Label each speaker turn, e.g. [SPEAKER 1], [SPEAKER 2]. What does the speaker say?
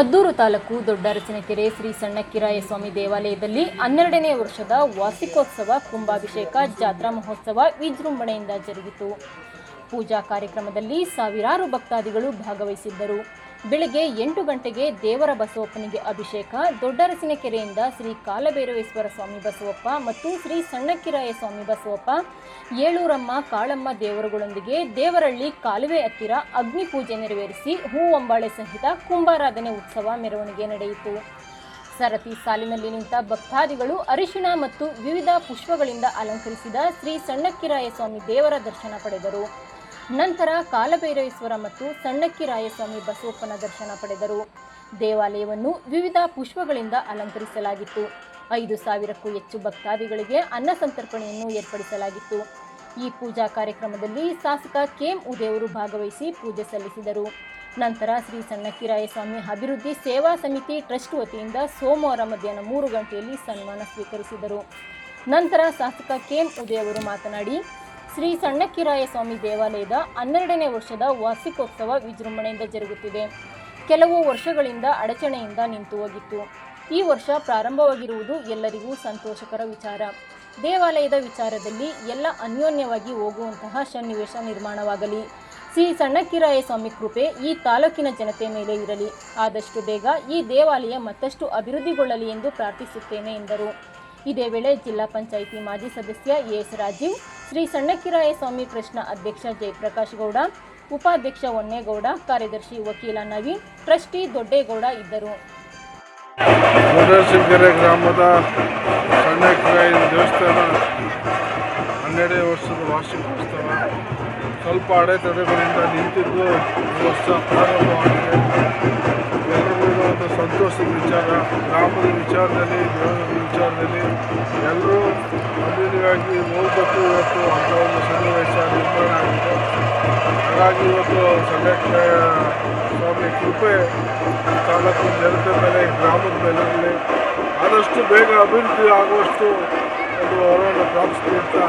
[SPEAKER 1] ಮದ್ದೂರು ತಾಲೂಕು ದೊಡ್ಡ ರಚನೆಕೆರೆ ಶ್ರೀ ಸಣ್ಣಕ್ಕಿರಾಯ ಸ್ವಾಮಿ ದೇವಾಲಯದಲ್ಲಿ ಹನ್ನೆರಡನೇ ವರ್ಷದ ವಾರ್ಷಿಕೋತ್ಸವ ಕುಂಭಾಭಿಷೇಕ ಜಾತ್ರಾ ಮಹೋತ್ಸವ ವಿಜೃಂಭಣೆಯಿಂದ ಜರುಗಿತು. ಪೂಜಾ ಕಾರ್ಯಕ್ರಮದಲ್ಲಿ ಸಾವಿರಾರು ಭಕ್ತಾದಿಗಳು ಭಾಗವಹಿಸಿದ್ದರು. ಬೆಳಗ್ಗೆ ಎಂಟು ಗಂಟೆಗೆ ದೇವರ ಬಸವಪ್ಪನಿಗೆ ಅಭಿಷೇಕ ದೊಡ್ಡರಸಿನ ಕೆರೆಯಿಂದ ಶ್ರೀ ಕಾಲಭೈರವೇಶ್ವರ ಸ್ವಾಮಿ ಬಸವಪ್ಪ ಮತ್ತು ಶ್ರೀ ಸಣ್ಣಕ್ಕಿರಾಯ ಸ್ವಾಮಿ ಬಸವಪ್ಪ, ಏಳೂರಮ್ಮ ಕಾಳಮ್ಮ ದೇವರುಗಳೊಂದಿಗೆ ದೇವರಳ್ಳಿ ಕಾಲುವೆ ಹತ್ತಿರ ಅಗ್ನಿ ಪೂಜೆ ನೆರವೇರಿಸಿ ಹೂ ಅಂಬಾಳೆ ಸಹಿತ ಕುಂಭಾರಾಧನೆ ಉತ್ಸವ ಮೆರವಣಿಗೆ ನಡೆಯಿತು. ಸರತಿ ಸಾಲಿನಲ್ಲಿ ನಿಂತ ಭಕ್ತಾದಿಗಳು ಅರಿಶಿಣ ಮತ್ತು ವಿವಿಧ ಪುಷ್ಪಗಳಿಂದ ಅಲಂಕರಿಸಿದ ಶ್ರೀ ಸಣ್ಣಕ್ಕಿರಾಯ ಸ್ವಾಮಿ ದೇವರ ದರ್ಶನ ಪಡೆದರು. ನಂತರ ಕಾಲಭೈರವೇಶ್ವರ ಮತ್ತು ಸಣ್ಣಕ್ಕಿ ರಾಯಸ್ವಾಮಿ ಬಸವಪ್ಪನ ದರ್ಶನ ಪಡೆದರು. ದೇವಾಲಯವನ್ನು ವಿವಿಧ ಪುಷ್ಪಗಳಿಂದ ಅಲಂಕರಿಸಲಾಗಿತ್ತು. ಐದು ಸಾವಿರಕ್ಕೂ ಹೆಚ್ಚು ಭಕ್ತಾದಿಗಳಿಗೆ ಅನ್ನ ಸಂತರ್ಪಣೆಯನ್ನು ಏರ್ಪಡಿಸಲಾಗಿತ್ತು. ಈ ಪೂಜಾ ಕಾರ್ಯಕ್ರಮದಲ್ಲಿ ಶಾಸಕ ಕೆಎಂ ಉದಯವರು ಭಾಗವಹಿಸಿ ಪೂಜೆ ಸಲ್ಲಿಸಿದರು. ನಂತರ ಶ್ರೀ ಸಣ್ಣಕ್ಕಿರಾಯ ಸ್ವಾಮಿ ಅಭಿವೃದ್ಧಿ ಸೇವಾ ಸಮಿತಿ ಟ್ರಸ್ಟ್ ವತಿಯಿಂದ ಸೋಮವಾರ ಮಧ್ಯಾಹ್ನ ಮೂರು ಗಂಟೆಯಲ್ಲಿ ಸನ್ಮಾನ ಸ್ವೀಕರಿಸಿದರು. ನಂತರ ಶಾಸಕ ಕೆಎಂ ಉದಯವರು ಮಾತನಾಡಿ ಶ್ರೀ ಸಣ್ಣಕಿರಾಯ ಸ್ವಾಮಿ ದೇವಾಲಯದ ಹನ್ನೆರಡನೇ ವರ್ಷದ ವಾರ್ಷಿಕೋತ್ಸವ ವಿಜೃಂಭಣೆಯಿಂದ ಜರುಗುತ್ತಿದೆ. ಕೆಲವು ವರ್ಷಗಳಿಂದ ಅಡಚಣೆಯಿಂದ ನಿಂತು ಹೋಗಿತ್ತು. ಈ ವರ್ಷ ಪ್ರಾರಂಭವಾಗಿರುವುದು ಎಲ್ಲರಿಗೂ ಸಂತೋಷಕರ ವಿಚಾರ. ದೇವಾಲಯದ ವಿಚಾರದಲ್ಲಿ ಎಲ್ಲ ಅನ್ಯೋನ್ಯವಾಗಿ ಹೋಗುವಂತಹ ಸನ್ನಿವೇಶ ನಿರ್ಮಾಣವಾಗಲಿ. ಶ್ರೀ ಸಣ್ಣಕ್ಕಿರಾಯ ಸ್ವಾಮಿ ಕೃಪೆ ಈ ತಾಲೂಕಿನ ಜನತೆ ಮೇಲೆ ಇರಲಿ. ಆದಷ್ಟು ಬೇಗ ಈ ದೇವಾಲಯ ಮತ್ತಷ್ಟು ಅಭಿವೃದ್ಧಿಗೊಳ್ಳಲಿ ಎಂದು ಪ್ರಾರ್ಥಿಸುತ್ತೇನೆ ಎಂದರು. ಇದೇ ವೇಳೆ ಜಿಲ್ಲಾ ಪಂಚಾಯಿತಿ ಮಾಜಿ ಸದಸ್ಯ ಎಸ್ ರಾಜೀವ್ ಶ್ರೀ ಸಣ್ಣಕಿರಾಯ ಸ್ವಾಮಿ ಟ್ರಸ್ಟ್ನ ಅಧ್ಯಕ್ಷ ಜಯಪ್ರಕಾಶ್ ಗೌಡ, ಉಪಾಧ್ಯಕ್ಷ ಹೊನ್ನೇಗೌಡ, ಕಾರ್ಯದರ್ಶಿ ವಕೀಲ ನವೀನ್, ಟ್ರಸ್ಟಿ ದೊಡ್ಡೇಗೌಡ ಇದ್ದರು.
[SPEAKER 2] ಗ್ರಾಮದ ಸಣ್ಣಕಿರಾಯ ದೇವಸ್ಥಾನ ವರ್ಷದ ವಾರ್ಷಿಕೋತ್ಸವ ಸ್ವಲ್ಪ ಅಡೆತಡೆಗಳಿಂದ ನಿಂತಿದ್ದು ವರ್ಷ ಪ್ರಾರಂಭವಾಗಿದೆ. ಎಲ್ಲರಿಗೂ ಒಂದು ಸಂತೋಷದ ವಿಚಾರ, ಗ್ರಾಮದ ವಿಚಾರದಲ್ಲಿ ದೇವರ ವಿಚಾರದಲ್ಲಿ ಎಲ್ಲರೂ ಅಭಿವೃದ್ಧಿಯಾಗಿ ಹೋಗ್ಬೇಕು ಇವತ್ತು ಅಂತ ಒಂದು ಸನ್ನಿವೇಶ ನಿರ್ಮಾಣ ಆಗಿದೆ ಹಾಗಾಗಿ ಇವತ್ತು ಸಣ್ಣಕ್ಕಿರಾಯ ಸ್ವಾಮಿ ಕೃಪೆ ಈ ತಾಲೂಕು ಜನತೆ ಮೇಲೆ ಗ್ರಾಮದ ಮೇಲೆ ಇರಲಿ ಆದಷ್ಟು ಬೇಗ ಅಭಿವೃದ್ಧಿ ಆಗುವಷ್ಟು ಒಂದು ಹೊರವನ್ನು ಪ್ರಾಪಿಸ್ತೀರ್ತಾ